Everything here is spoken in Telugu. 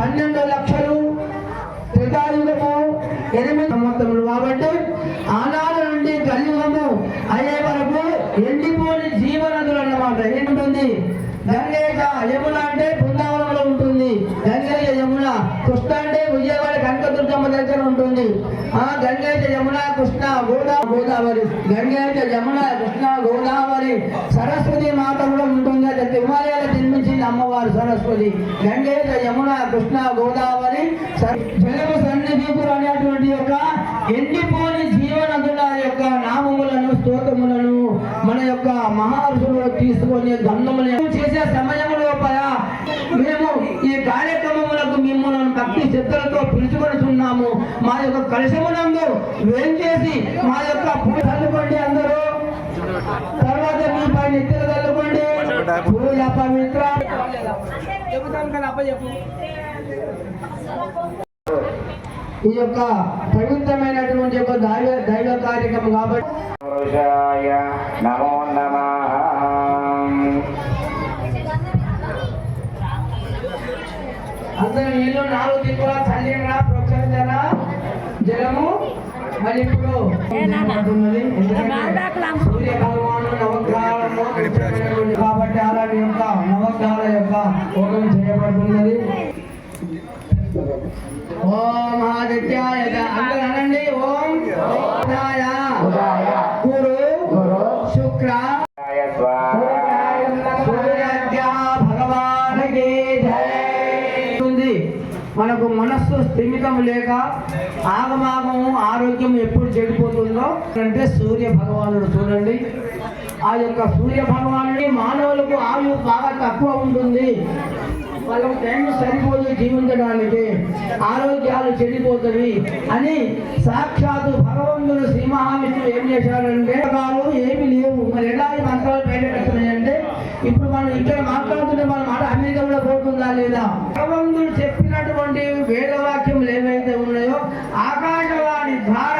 పన్నెండు లక్షలు త్రితాయుగము ఎనిమిది సంవత్సరములు కాబట్టి ఆనాడు నుండి కలియుగము అయ్యే వరకు ఎండిపోని జీవనదులు అన్నమాట. ఏంటుంది గంగేజ యమున అంటే బృందావనంలో ఉంటుంది. గంగేక యమున కృష్ణ అంటే విజయవాడ కనకదుర్గమ్మ దగ్గర ఉంటుంది. ఆ గంగేక యమున కృష్ణ గోదా గోదావరి. గంగేక యమున కృష్ణ గోదావరి సరస్వతి మాత కూడా ఉంటుంది. అది హిమాలయాలు జన్మించింది అమ్మవారు సరస్వతి. గంగేక కృష్ణా గోదావరి జలము సన్నిధిపురం అనేటువంటి యొక్క ఎండిపోని జీవనదుల యొక్క నామములను స్తోత్రములను మన యొక్క మహర్షులు తీసుకొని గంధములను చేసే సమయం లోపల మేము ఈ కార్యక్రమములకు మిమ్మల్ని భక్తి శ్రద్ధలతో పిలుచుకొనుచున్నాము మా యొక్క కలశమునందు వేంచేసి మా యొక్క పూజ చల్లుకోండి అందరూ. తర్వాత మీ పైన ఎత్తులు చల్లుకోండి పూజ పవిత్ర ఈ యొక్క పవిత్రమైనటువంటి యొక్క దైవ దైవ కార్యక్రమం కాబట్టి నమో నమః. అందరూ నీళ్ళు నాలుగు దిక్కులా చల్లిరా ప్రోక్షించరా జలము మరి ఇప్పుడు సూర్య భగవాను నవగ్రహాలను నవగ్రహాల యొక్క హోమం చేయబడుతున్నది. ఓం ఆదిత్యాయ అందరూ అనండి. ఓం బుధాయ గురు శుక్ర. మనకు మనస్సు స్థిమితం లేక ఆగమాగము ఆరోగ్యం ఎప్పుడు చెడిపోతుందో అంటే సూర్య భగవానుడు చూడండి. ఆ యొక్క సూర్య భగవానుడి మానవులకు ఆయువు బాగా తక్కువ ఉంటుంది. వాళ్ళకు టైం సరిపోదు జీవించడానికి. ఆరోగ్యాలు చెడిపోతుంది అని సాక్షాత్తు భగవంతుడు శ్రీ మహావిష్ణువు ఏం చేశాడంటే కాలు ఏమి లేవు. మరి ఎలా ఈ మంత్రాలు బయట ఇప్పుడు మనం ఇక్కడ మాట్లాడుతుంటే మన మాట అమెరికాలో పోతుందా లేదా? భగవంతుడు చెప్పినటువంటి వేదవాక్యం ఏవైతే ఉన్నాయో ఆకాశవాణి ద్వారా